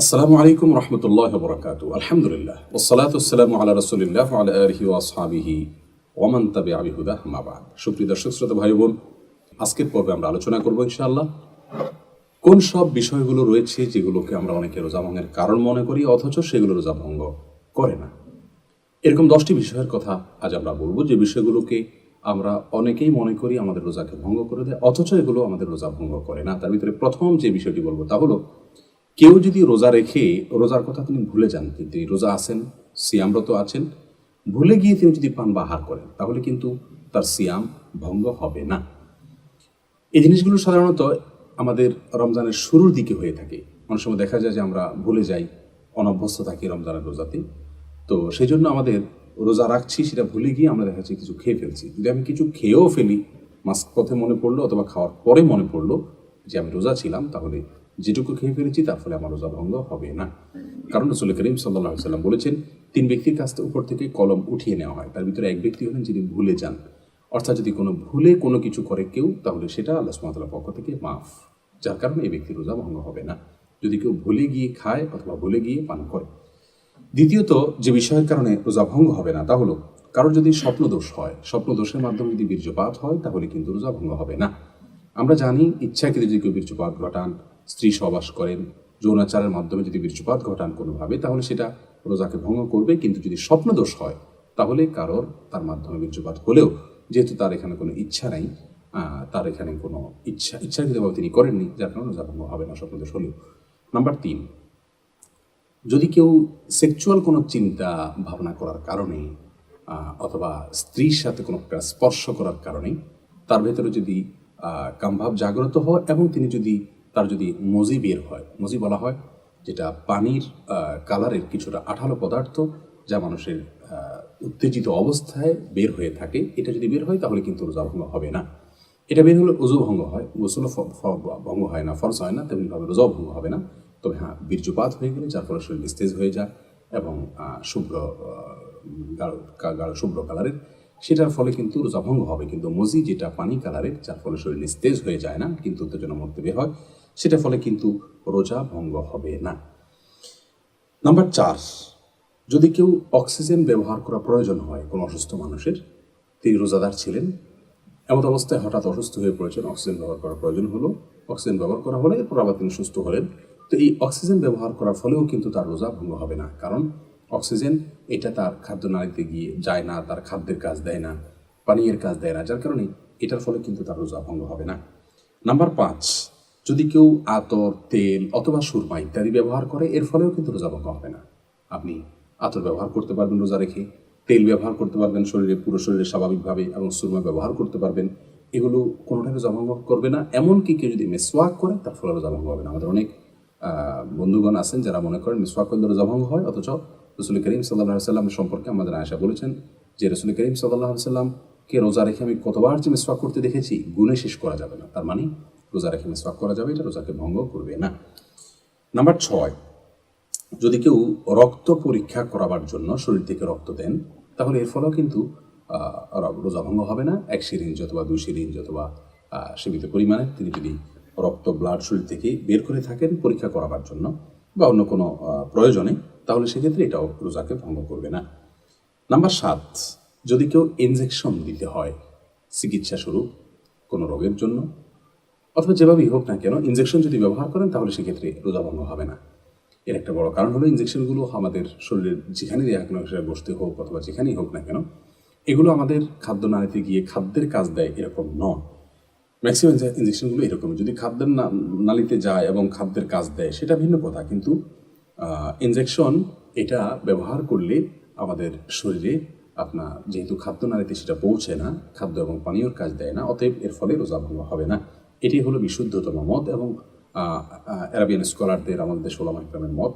আসসালামু আলাইকুম রহমতুল্লাহ বরকাত। আলহামদুলিল্লাহ। ওসালাত আসসালামু আলা রসুলিল্লাহ আলা আলহি ওয়াসহাবিহি ওমান তাবে আবিহুদা মাবাদ সুপ্রিয় দর্শক, শ্রোতা ভাই বোন আজকের পর্বে আমরা আলোচনা করব ইনশাআল্লাহ। কোন সব বিষয়গুলো রয়েছে যেগুলোকে আমরা অনেকে রোজা ভঙ্গের কারণ মনে করি, অথচ সেগুলো রোজা ভঙ্গ করে না? এরকম দশটি বিষয়ের কথা আজ আমরা বলব, যে বিষয়গুলোকে আমরা অনেকেই মনে করি আমাদের রোজাকে ভঙ্গ করে দেয়, অথচ এগুলো আমাদের রোজা ভঙ্গ করে না। তার ভিতরে প্রথম যে বিষয়টি বলব তা হলো কেউ যদি রোজা রেখে রোজার কথা তিনি ভুলে যান এই রোজা আছেন, সিয়ামরত আছেন, ভুলে গিয়ে তিনি যদি পান বা আহার করেন, তাহলে কিন্তু তার সিয়াম ভঙ্গ হবে না। এই জিনিসগুলো সাধারণত আমাদের রমজানের শুরুর দিকে হয়ে থাকে। অনেক সময় দেখা যায় যে আমরা ভুলে যাই, অনভ্যস্ত থাকি রমজানের রোজাতে। তো সেই জন্য আমাদের রোজা রাখছি, সেটা ভুলে গিয়ে আমরা দেখা যাচ্ছে কিছু খেয়ে ফেলছি। যদি আমি কিছু খেয়েও ফেলি মাস্ক পথে মনে পড়ল অথবা খাওয়ার পরে মনে পড়ল যে আমি রোজা ছিলাম, তাহলে যেটুকু খেয়ে ফেলেছি, তার ফলে আমার রোজা ভঙ্গ হবে না। কারণ রসুল করিম সাল্লাহ সাল্লাম বলেছেন, তিন ব্যক্তির কাছ থেকে উপর থেকে কলম উঠিয়ে নেওয়া হয়। তার ভিতরে এক ব্যক্তি হলেন যিনি ভুলে যান। অর্থাৎ যদি কোনো ভুলে কোনো কিছু করে কেউ, তাহলে সেটা আল্লাহ সুমাতার পক্ষ থেকে মাফ। যার কারণে এই ব্যক্তির রোজা ভঙ্গ হবে না। যদি কেউ ভুলে গিয়ে খায় অথবা ভুলে গিয়ে পান করে। দ্বিতীয়ত, যে বিষয়ের কারণে রোজা ভঙ্গ হবে না, তা হলো, কারোর যদি স্বপ্নদোষ হয়, স্বপ্নদোষের মাধ্যমে যদি বীর্যপাত হয়, তাহলে কিন্তু রোজা ভঙ্গ হবে না। আমরা জানি, ইচ্ছাকৃত যদি কেউ বীর্যপাত ঘটান স্ত্রী সবাস করেন, যৌনাচারের মাধ্যমে যদি বীর্যপাত ঘটান কোনোভাবে, তাহলে সেটা রোজাকে ভঙ্গ করবে। কিন্তু যদি স্বপ্নদোষ হয়, তাহলে কারোর তার মাধ্যমে বীর্যপাত হলেও যেহেতু তার এখানে কোনো ইচ্ছা নাই তার এখানে কোনো ইচ্ছা, ইচ্ছাকৃতভাবে তিনি করেননি, যার কারণে রোজা ভঙ্গ হবে না, স্বপ্নদোষ হলেও। নাম্বার তিন, যদি কেউ সেক্সুয়াল কোনো চিন্তা ভাবনা করার কারণে অথবা স্ত্রীর সাথে কোনো একটা স্পর্শ করার কারণে, তার ভেতরে যদি কামভাব জাগ্রত হয় এবং তিনি যদি তার যদি মজি বের হয়, মজি বলা হয়, যেটা পানির কালারের কিছুটা আঠালো পদার্থ যা মানুষের উত্তেজিত অবস্থায় বের হয়ে থাকে, এটা যদি বের হয় তাহলে কিন্তু রোজা ভঙ্গ হবে না। এটা বের হলে উজু ভঙ্গ হয়, গোসল ভঙ্গ হয় না, ফরজ হয় না, তেমনিভাবে রোজাও ভঙ্গ হবে না। তবে হ্যাঁ বীর্যপাত হয়ে গেলে যার ফলে শরীর নিস্তেজ হয়ে যায় এবং শুভ্র গাঢ় গাঢ় শুভ্র কালারের, সেটার ফলে কিন্তু রোজা ভঙ্গ হবে। কিন্তু মজি যেটা পানি কালারের, যার ফলে শরীর নিস্তেজ হয়ে যায় না, কিন্তু উত্তেজনা মধ্যে বের হয়। সেটার ফলে কিন্তু রোজা ভঙ্গ হবে না। নাম্বার চার, যদি কেউ অক্সিজেন ব্যবহার করা প্রয়োজন হয় কোনো অসুস্থ মানুষের, তিনি রোজাদার ছিলেন এমন অবস্থায় হঠাৎ অসুস্থ হয়ে পড়েছেন, অক্সিজেন ব্যবহার করার প্রয়োজন হলো, অক্সিজেন ব্যবহার করা হলে এরপর আবার তিনি সুস্থ হলেন। তো এই অক্সিজেন ব্যবহার করার ফলেও কিন্তু তার রোজা ভঙ্গ হবে না, কারণ অক্সিজেন এটা তার খাদ্য নালীতে গিয়ে যায় না, তার খাদ্যের কাজ দেয় না, পানীয়ের কাজ দেয় না, যার কারণে এটার ফলে কিন্তু তার রোজা ভঙ্গ হবে না। নাম্বার পাঁচ যদি কেউ আতর, তেল অথবা সুরমা ইত্যাদি ব্যবহার করে, এর ফলেও কিন্তু রোজা ভঙ্গ হবে না। আপনি আতর ব্যবহার করতে পারবেন রোজা রেখে, তেল ব্যবহার করতে পারবেন শরীরে, পুরো শরীরে স্বাভাবিকভাবে এবং সুরমা ব্যবহার করতে পারবেন। এগুলো কোনোটাই রোজা ভঙ্গ করবে না, এমনকি কেউ যদি মেসওয়াক করে, তার ফলে রোজা ভঙ্গ হবে না। আমাদের অনেক বন্ধুগণ আছেন যারা মনে করেন মিসওয়াক করলে রোজা ভঙ্গ হয়, অথচ রসুল করিম সাল্লাহ সাল্লাম সম্পর্কে আমাদের আয়সা বলেছেন যে রসুল করিম সাল্লাহ সাল্লামকে রোজা রেখে আমি কতবার যে মিসওয়াক করতে দেখেছি, গুণে শেষ করা যাবে না। তার মানে রোজা রেখে মিসওয়াক করা যাবে, এটা রোজাকে ভঙ্গ করবে না। নাম্বার ছয়, যদি কেউ রক্ত পরীক্ষা করাবার জন্য শরীর থেকে রক্ত দেন, তাহলে এর ফলেও কিন্তু রোজা ভঙ্গ হবে না। এক সিরিঞ্জ অথবা দুই সিরিঞ্জ অথবা সীমিত পরিমাণে তিনি যদি রক্ত, ব্লাড শরীর থেকে বের করে থাকেন পরীক্ষা করাবার জন্য বা অন্য কোনো প্রয়োজনে, তাহলে সেক্ষেত্রে এটাও রোজাকে ভঙ্গ করবে না। নাম্বার সাত, যদি কেউ ইনজেকশন দিতে হয়, চিকিৎসা স্বরূপ কোনো রোগের জন্য অথবা যেভাবেই হোক না কেন ইঞ্জেকশন যদি ব্যবহার করেন, তাহলে সেক্ষেত্রে রোজা ভঙ্গ হবে না। এর একটা বড় কারণ হলো ইঞ্জেকশনগুলো আমাদের শরীরের যেখানেই দেয়া না সেটা বসতে হোক অথবা যেখানেই হোক না কেন, এগুলো আমাদের খাদ্য নালীতে গিয়ে খাদ্যের কাজ দেয় এরকম নয়। ম্যাক্সিমাম ইঞ্জেকশনগুলো এরকম যদি খাদ্যের নালীতে যায় এবং খাদ্যের কাজ দেয়, সেটা ভিন্ন কথা। কিন্তু ইনজেকশন এটা ব্যবহার করলে আমাদের শরীরে আপনার যেহেতু খাদ্য নালীতে সেটা পৌঁছে না, খাদ্য এবং পানীয়র কাজ দেয় না, অতএব এর ফলে রোজা ভঙ্গ হবে না। এটি হলো বিশুদ্ধতম মত এবং অ্যারাবিয়ান স্কলারদের আমাদের দেশ ওলামা ইকরামের মত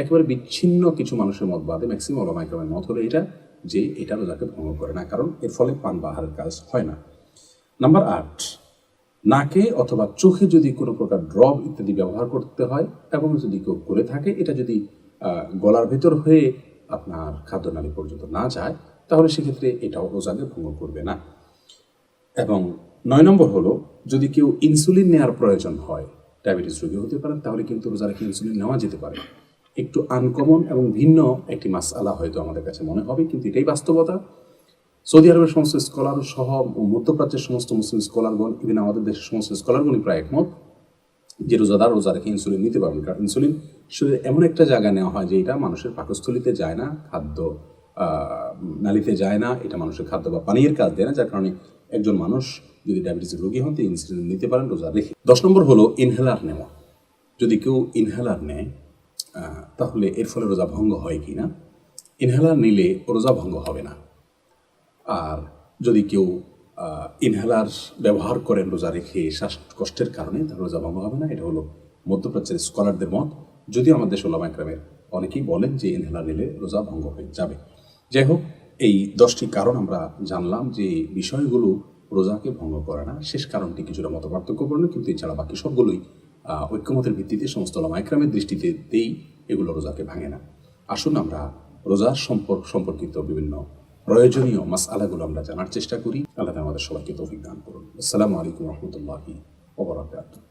একেবারে বিচ্ছিন্ন কিছু মানুষের মত বাদে ম্যাক্সিমাম ওলামা ইকরামের মত হলো এটা, যে এটা রোজাকে ভঙ্গ করে না, কারণ এর ফলে পান বা আহারের কাজ হয় না। নাম্বার আট, নাকে অথবা চোখে যদি কোনো প্রকার ড্রপ ইত্যাদি ব্যবহার করতে হয় এবং যদি কেউ করে থাকে, এটা যদি গলার ভেতর হয়ে আপনার খাদ্যনালী পর্যন্ত না যায়, তাহলে সেক্ষেত্রে এটাও রোজাকে ভঙ্গ করবে না। এবং নয় নম্বর হলো, যদি কেউ ইনসুলিন নেওয়ার প্রয়োজন হয় ডায়াবেটিস রোগী হতে পারেন, তাহলে কিন্তু রোজা রেখে ইনসুলিন নেওয়া যেতে পারে? একটু আনকমন এবং ভিন্ন একটি মাসআলা হয়তো আমাদের কাছে মনে হবে, কিন্তু এটাই বাস্তবতা। সৌদি আরবের সমস্ত স্কলার সহ মধ্যপ্রাচ্যের সমস্ত মুসলিম স্কলারগণ ইভেন আমাদের দেশের সমস্ত স্কলারগণই প্রায় একমত যে রোজাদার রোজা রেখে ইনসুলিন নিতে পারবেন, কারণ ইনসুলিন শরীরে এমন একটা জায়গায় নেওয়া হয় যে এটা মানুষের পাকস্থলিতে যায় না, খাদ্য নালীতে যায় না, এটা মানুষের খাদ্য বা পানীয়ের কাজ দেয় না, যার কারণে একজন মানুষ যদি ডায়াবেটিসের রোগী হন, তিনি ইনসুলিন নিতে পারেন, রোজা রেখে। দশ নম্বর হলো ইনহেলার নেওয়া। যদি কেউ ইনহেলার নেয় তাহলে এর ফলে রোজা ভঙ্গ হয় কি না? ইনহেলার নিলে রোজা ভঙ্গ হবে না। আর যদি কেউ ইনহেলার ব্যবহার করেন রোজা রেখে শ্বাসকষ্টের কারণে তার রোজা ভঙ্গ হবে না। এটা হলো মধ্যপ্রাচ্যের স্কলারদের মত। যদিও আমাদের সোলামা একরামের অনেকেই বলেন যে ইনহেলার নিলে রোজা ভঙ্গ হয়ে যাবে। যাই হোক এই দশটি কারণ আমরা জানলাম যে বিষয়গুলো রোজাকে ভঙ্গ করে না। শেষ কারণটি কিছুটা মত পার্থক্যপূর্ণ কিন্তু এছাড়া বাকি সবগুলোই ঐক্যমতের ভিত্তিতে সমস্ত ওলামা একরামের দৃষ্টিতেই এগুলো রোজাকে ভাঙে না। আসুন আমরা রোজার সম্পর্ক সম্পর্কিত বিভিন্ন প্রয়োজনীয় মাস আলাগুলো আমরা জানার চেষ্টা করি। আল্লাহ আমাদের সবাইকে তৌফিক দান করুন। আসসালামু আলাইকুম রহমতুল্লাহি ওবরাকাতুহ